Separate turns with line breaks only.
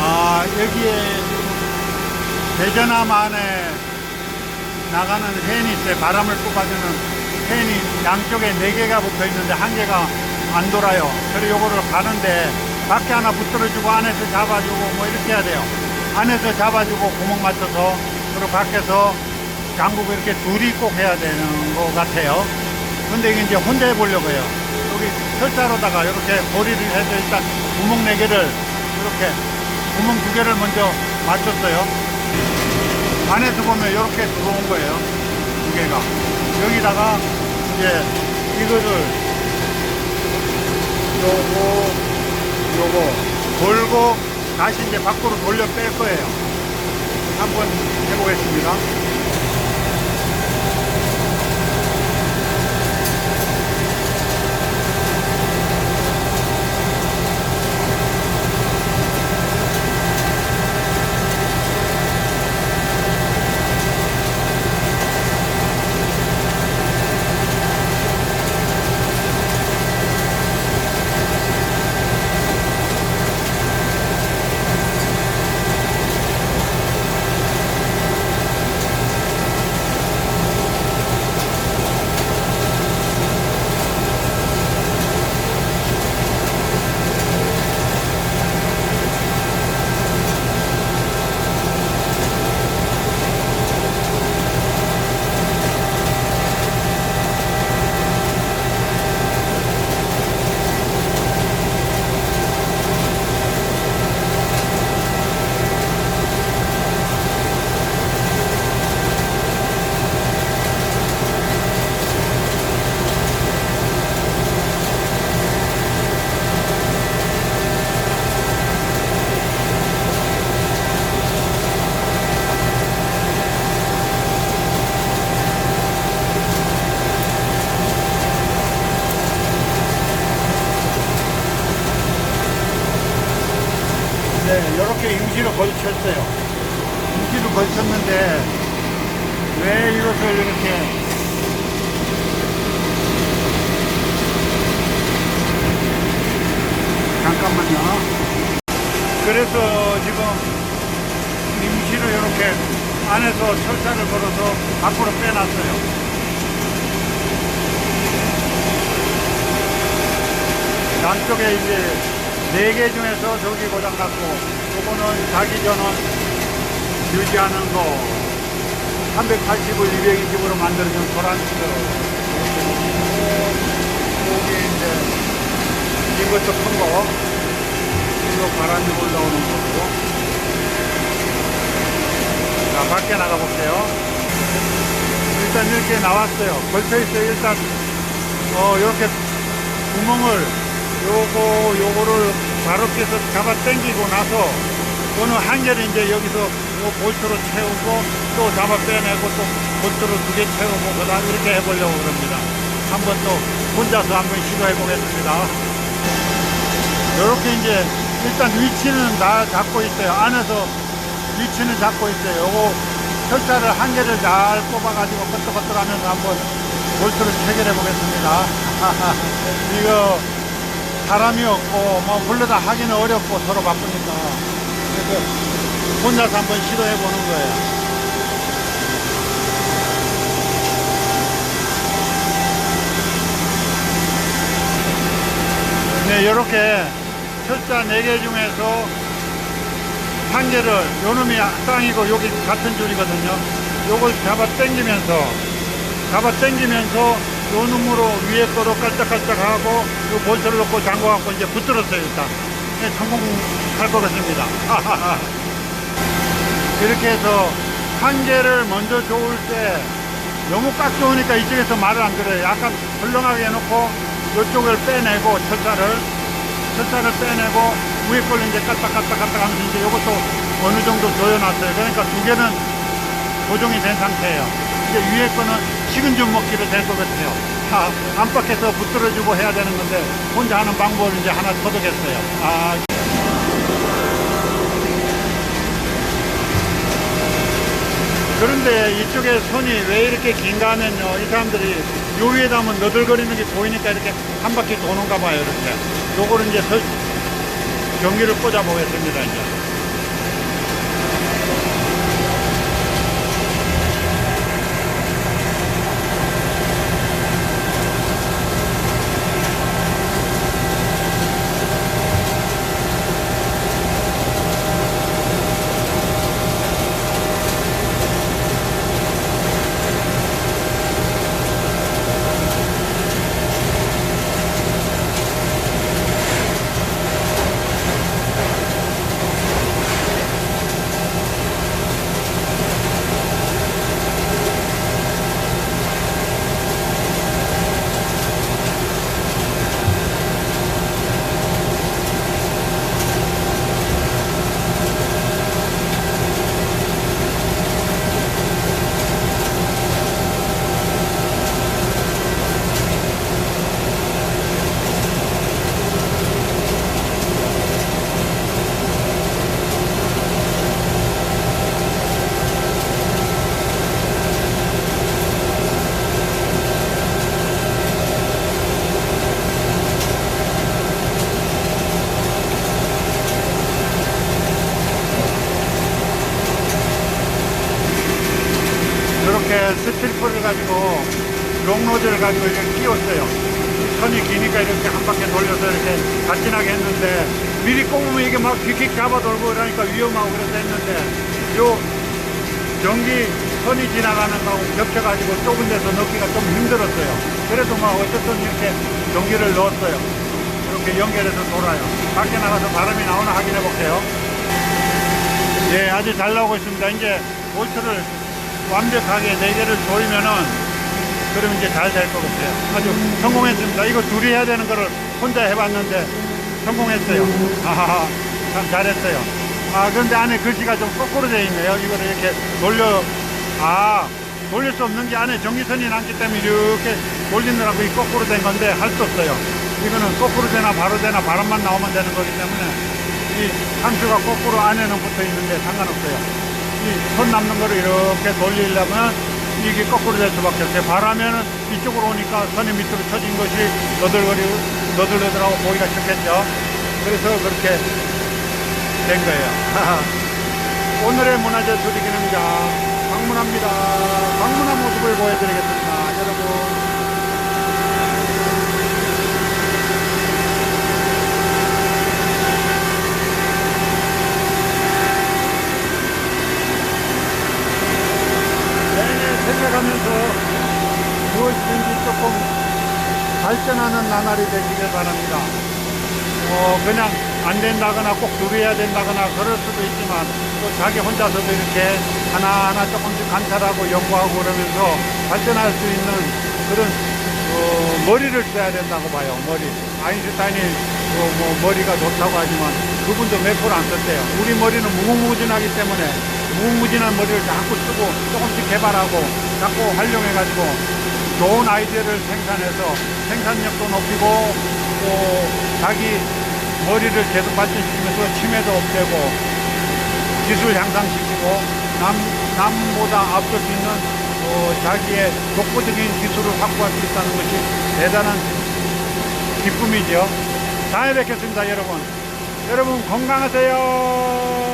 아, 여기에 대전함 안에 나가는 팬이 있어요. 바람을 뽑아주는 팬이 양쪽에 네 개가 붙어 있는데 한 개가 안 돌아요. 그래서 요거를 가는데 밖에 하나 붙들어주고 안에서 잡아주고 뭐 이렇게 해야 돼요. 안에서 잡아주고 구멍 맞춰서 그리고 밖에서 장구고 이렇게 둘이 꼭 해야 되는 것 같아요. 근데 이게 이제 혼자 해보려고 해요. 여기 철자로다가 이렇게 고리를 해서 일단 구멍 네 개를 이렇게 구멍 두 개를 먼저 맞췄어요. 안에서 보면 이렇게 들어온 거예요. 두 개가. 여기다가 이제 이거를 요거, 요거 돌고 다시 이제 밖으로 돌려 뺄 거예요. 한번 해보겠습니다. 네, 이렇게 임시로 걸쳤어요. 임시로 걸쳤는데 왜 이것을 이렇게 잠깐만요. 그래서 지금 임시로 이렇게 안에서 철사를 걸어서 밖으로 빼놨어요. 양쪽에 이제 네개 중에서 저기 고장났고 요거는 자기 전원 유지하는 거 380을 220으로 만들어준 도란스 여기 이제 이것도 큰거 이거 바람이 올라오는 거고. 자 밖에 나가 볼게요. 일단 이렇게 나왔어요. 걸쳐 있어요 일단. 어 이렇게 구멍을 요거 요거를 깨서 잡아 당기고 나서 어느 한 개를 이제 여기서 요 볼트로 채우고 또 잡아 빼내고 또 볼트로 두 개 채우고 그다음 이렇게 해보려고 그럽니다. 한번 또 혼자서 한번 시도해 보겠습니다. 이렇게 이제 일단 위치는 다 잡고 있어요. 안에서 위치는 잡고 있어요. 요거 철자를 한 개를 잘 뽑아가지고 끄떡끄떡 하면서 한번 볼트를 체결해 보겠습니다. 이거 사람이 없고 뭐 불러다 하기는 어렵고 서로 바쁘니까 그래서 혼자서 한번 시도해 보는 거예요. 네, 이렇게 철자 4개 중에서 한 개를 요 놈이 땅이고 여기 같은 줄이거든요. 요걸 잡아 당기면서 잡아 당기면서 요 놈으로 위에 거로 깔짝깔짝 하고 요 볼트를 넣고 잠궈 갖고 이제 붙들었어요 일단. 네, 성공할 것 같습니다. 이렇게 해서 한 개를 먼저 좋을 때 너무 꽉 좋으니까 이쪽에서 말을 안 들어요. 약간 헐렁하게 해놓고 이쪽을 빼내고 철사를 철사를 빼내고 위에 걸 이제 깔딱깔딱 깔딱 하면서 이제 이것도 어느 정도 조여놨어요. 그러니까 두 개는 고정이 된 상태예요. 이제 위에 거는 식은 죽 먹기로 될것 같아요. 다 안팎에서 붙들어주고 해야 되는 건데 혼자 하는 방법을 이제 하나 터득했어요. 아. 그런데 이쪽에 손이 왜 이렇게 긴가 하면요. 이 사람들이 요 위에다 하면 너덜거리는 게 보이니까 이렇게 한 바퀴 도는가 봐요. 이렇게. 요거를 이제 설, 전기를 꽂아 보겠습니다 이제. 이렇게 스틸프를 가지고 롱로드를 가지고 이렇게 끼웠어요. 이 선이 기니까 이렇게 한 바퀴 돌려서 이렇게 간지나게 했는데 미리 꼽으면 이게 막 휙휙 잡아 돌고 이러니까 위험하고 그래서 했는데 요 전기 선이 지나가는 거하고 겹쳐가지고 좁은 데서 넣기가 좀 힘들었어요. 그래도 막 어쨌든 이렇게 전기를 넣었어요. 이렇게 연결해서 돌아요. 밖에 나가서 바람이 나오나 확인해 볼게요. 예, 아주 잘 나오고 있습니다. 이제 볼트를 완벽하게 4개를 조이면은 그럼 이제 잘 될 것 같아요. 아주 성공했습니다. 이거 둘이 해야 되는 거를 혼자 해봤는데 성공했어요. 아하하, 참 잘했어요. 아, 그런데 안에 글씨가 좀 거꾸로 되어 있네요. 이거를 이렇게 돌려, 아, 돌릴 수 없는 게 안에 전기선이 남기 때문에 이렇게 돌리느라고 이 거꾸로 된 건데 할 수 없어요. 이거는 거꾸로 되나 바로 되나 바람만 나오면 되는 거기 때문에 이 함수가 거꾸로 안에는 붙어 있는데 상관없어요. 이 손 남는 거를 이렇게 돌리려면 이게 거꾸로 될 수밖에 없어요. 바라면은 이쪽으로 오니까 선이 밑으로 쳐진 것이 너덜거리, 너덜너덜하고 보기가 좋겠죠. 그래서 그렇게 된 거예요. 오늘의 문화재 수리기능자 방문합니다. 방문한 모습을 보여드리겠습니다. 여러분. 내내 생각하면서 무엇이든지 조금 발전하는 나날이 되기를 바랍니다. 어, 그냥 안 된다거나 꼭 누려야 된다거나 그럴 수도 있지만 또 자기 혼자서도 이렇게 하나하나 조금씩 관찰하고 연구하고 그러면서 발전할 수 있는 그런 어, 머리를 써야 된다고 봐요. 머리. 아인슈타인이 어, 뭐 머리가 좋다고 하지만 그분도 몇 프로 안 썼대요. 우리 머리는 무궁무진하기 때문에 무궁무진한 머리를 자꾸 쓰고 조금씩 개발하고 자꾸 활용해가지고 좋은 아이디어를 생산해서 생산력도 높이고 또 자기 머리를 계속 발전시키면서 치매도 없애고 기술 향상시키고 남, 남보다 앞설 수 있는 어, 자기의 독보적인 기술을 확보할 수 있다는 것이 대단한 기쁨이죠. 다음에 뵙겠습니다, 여러분. 여러분 건강하세요.